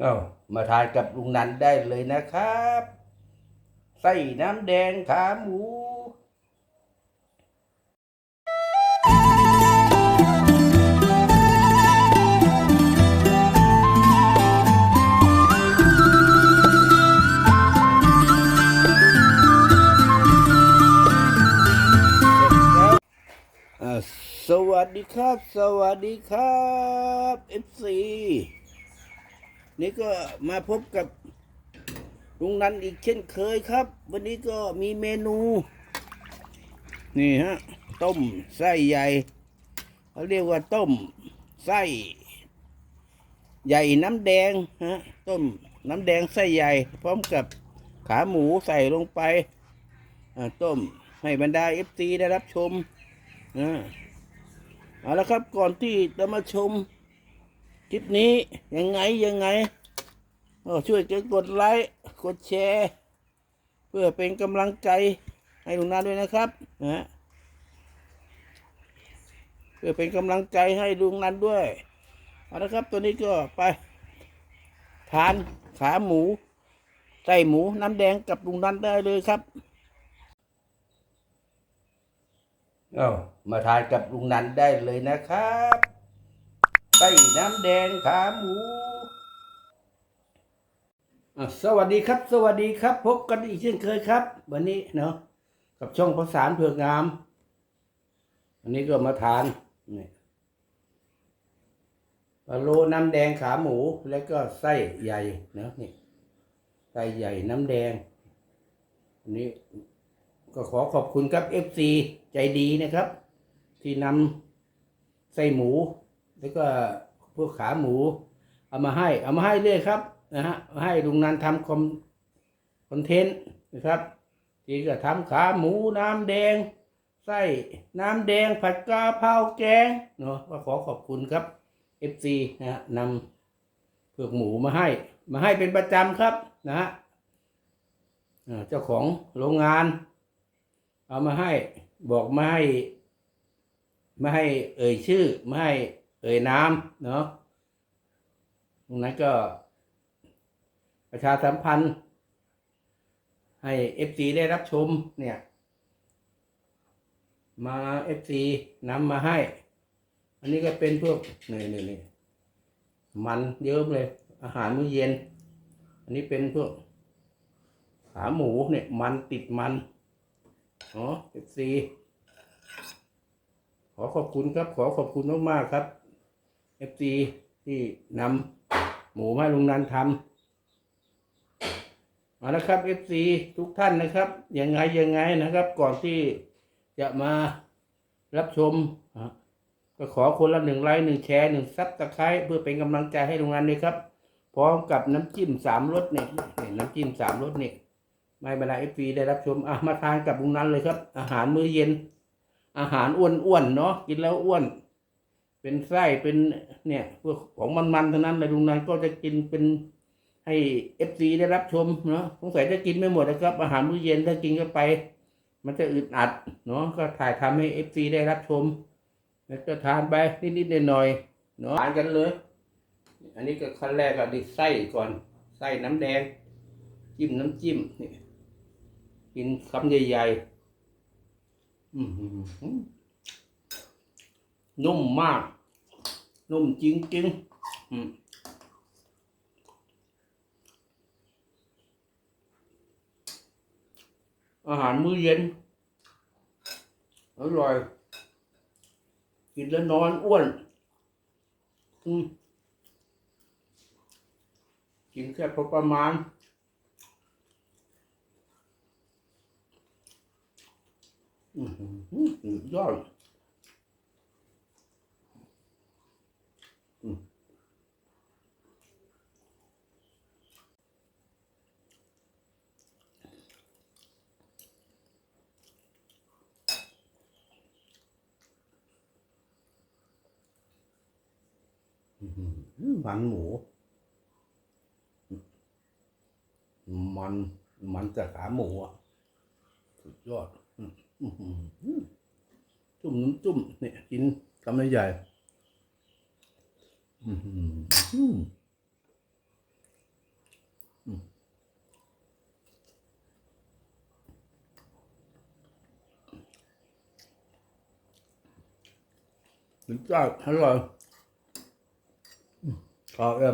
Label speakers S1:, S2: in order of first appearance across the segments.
S1: เอามาทานกับลุงนันได้เลยนะครับไส้น้ำแดงขาหมูสวัสดีครับ สวัสดีครับ FC นี่ก็มาพบกับลุงนันอีกเช่นเคยครับ วันนี้ก็มีเมนู นี่ฮะ ต้มไส้ใหญ่เขาเรียกว่าต้มไส้ใหญ่น้ำแดงฮะต้มน้ำแดงไส้ใหญ่ พร้อมกับขาหมูใส่ลงไปต้มให้บรรดา FC ได้รับชมอ่าเอาละครับก่อนที่จะมาชม คลิปนี้ยังไงยังไงช่วยกันกดไลค์กดแชร์ เพื่อเป็นกำลังใจให้ลุงนันด้วยนะครับนะเพื่อเป็นกำลังใจให้ลุงนันด้วยเอาละครับ ตัวนี้ก็ไปทานขาหมูไส้หมูน้ำแดงกับลุงนันได้เลยครับเอามาทานกับลุงนันได้เลยนะครับ ไส้น้ำแดงขาหมูสวัสดีครับ สวัสดีครับ พบกันอีกเช่นเคยครับ วันนี้เนาะกับช่องประสาเผือกงาม วันนี้ก็มาทานนี่ปลาโลน้ำแดงขาหมู แล้วก็ไส้ใหญ่เนาะนี่ไส้ใหญ่น้ำแดงอันนี้ก็ขอขอบคุณครับ FC ใจดีนะครับ ที่นำไส้หมู แล้วก็พวกขาหมู เอามาให้ เอามาให้เรื่อยครับนะฮะให้ลุงนันทำคอมคอนเทนต์นะครับที่ก็ทำขาหมูน้ำแดงไส้น้ำแดงผัดกะเพราแกงเนาะก็ขอขอบคุณครับ FC นะฮะนำเผือกหมูมาให้ มาให้เป็นประจำครับนะฮะเจ้าของโรงงาน เอามาให้บอกไม่ให้ ไม่ให้เอ่ยชื่อ ไม่ให้ เอ่ยนามเนาะตรงนั้นก็ ประชาสัมพันธ์ ให้เอฟซีได้รับชมเนี่ย มาเอฟซีนำมาให้ อันนี้ก็เป็นพวกนี่นี่นี่มันเยอะเลย อาหารมื้อเย็น อันนี้เป็นพวกขาหมูเนี่ย มันติดมันอ๋อเอฟซีขอขอบคุณครับ ขอขอบคุณมาก ๆ ครับ เอฟซีที่นำหมูมาให้ลุงนันทำเอาละครับเอฟซีทุกท่านนะครับ ยังไงยังไงนะครับ ก่อนที่จะมารับชม ก็ขอคนละหนึ่งไลค์หนึ่งแชร์หนึ่งซับตะไคร้เพื่อเป็นกำลังใจให้ลุงนันด้วยครับ พร้อมกับน้ำจิ้มสามรสเนี่ยน้ำจิ้มสามรสเนี่ยไม่บรรดาเอฟซีได้รับชมอะมาทานกับลุงนันเลยครับ อาหารมื้อเย็น อาหารอ้วนๆเนาะกินแล้วอ้วน เป็นไส้เป็นเนี่ยพวกของมันๆทั้งนั้นเลยลุงนันก็จะกินเป็นให้เอฟซีได้รับชมเนาะสงสัยจะกินไม่หมดนะครับ อาหารมื้อเย็นถ้ากินเข้าไป มันจะอึดอัดเนาะก็ถ่ายทำให้เอฟซีได้รับชม แล้วก็ทานไปนิดๆหน่อยๆเนาะทานกันเลย อันนี้ก็ขั้นแรกก็ดิไส้ก่อนไส้น้ำแดง จิ้มน้ำจิ้มนี่กินคำใหญ่ๆอื้อหือ นุ่มมาก นุ่มจริงๆอืมอาหารมื้อเย็น อร่อย กินแล้วนอนอ้วน อืมกินแค่พอประมาณอือหือ มันหมู มันมันจะขาหมูอะ สุดยอดจุ่มน้ำจุ่มเนี่ยกินกำลังใหญ่สุดยอดอร่อย มข้าวแอ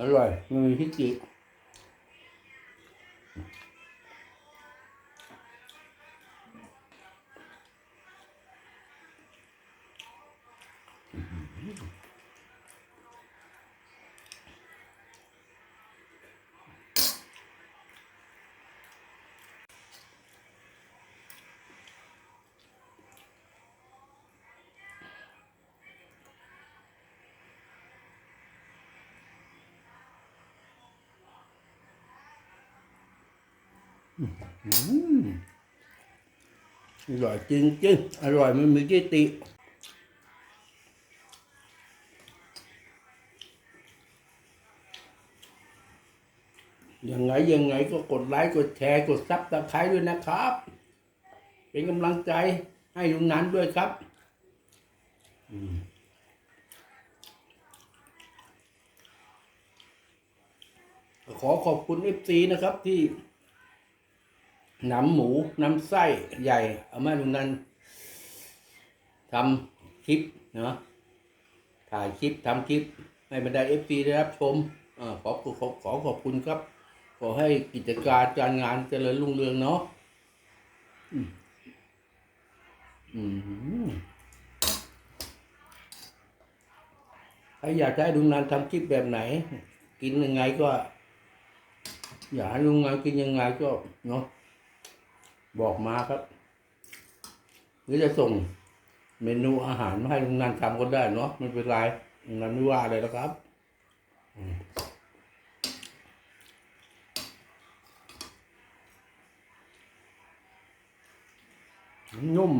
S1: อร่อยไมมีพริกจี อร่อยจริงจริงอร่อยไม่มีที่ติ ยังไงยังไงก็กดไลค์กดแชร์กดซับสไครต์ด้วยนะครับ เป็นกำลังใจให้ลุงนันด้วยครับขอขอบคุณเอฟซีนะครับที่ นำหมูน้ำไส้ใหญ่เอามาลุงนันทำคลิปเนาะถ่ายคลิปทำคลิป ให้บรรดาเอฟซีได้รับชมอขอขอขอขอบคุณครับ ขอให้กิจการการงานเจริญรุ่งเรืองเนาะอืมอืมใครอยากจะให้ลุงนันทำคลิปแบบไหน กินยังไงก็ อยากให้ลุงนันกินยังไงก็เนาะ บอกมาครับ หรือจะส่งเมนูอาหารมาให้ลุงนันทำก็ได้เนาะไม่เป็นไรลุงนันไม่ว่าอะไรแล้วครับนุ่ม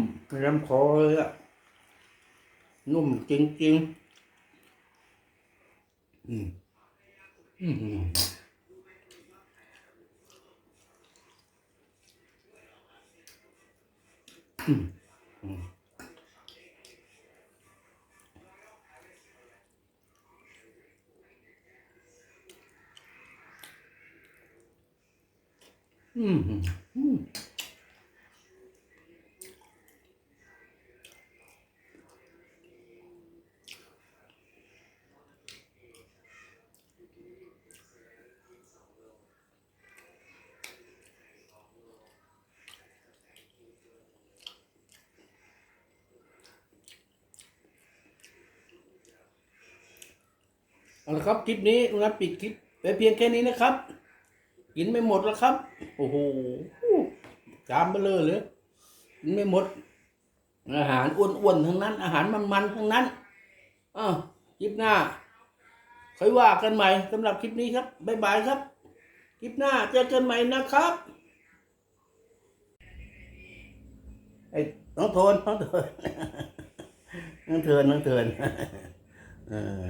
S1: ลำคอเลยอะนุ่มจริงๆอืมอืม อืมอืม เอาละครับคลิปนี้นะครับปิดคลิปไปเพียงแค่นี้นะครับ กินไม่หมดแล้วครับ โอ้โหจามเบลอเลยกินไม่หมด อาหารอ้วนๆทั้งนั้น อาหารมันๆทั้งนั้นอ่าคลิปหน้าค่อยว่ากันใหม่สำหรับคลิปนี้ครับบ๊ายบายครับ คลิปหน้าเจอกันใหม่นะครับไอ้น้องโทนน้องโทนน้องเทินน้องเทินเออ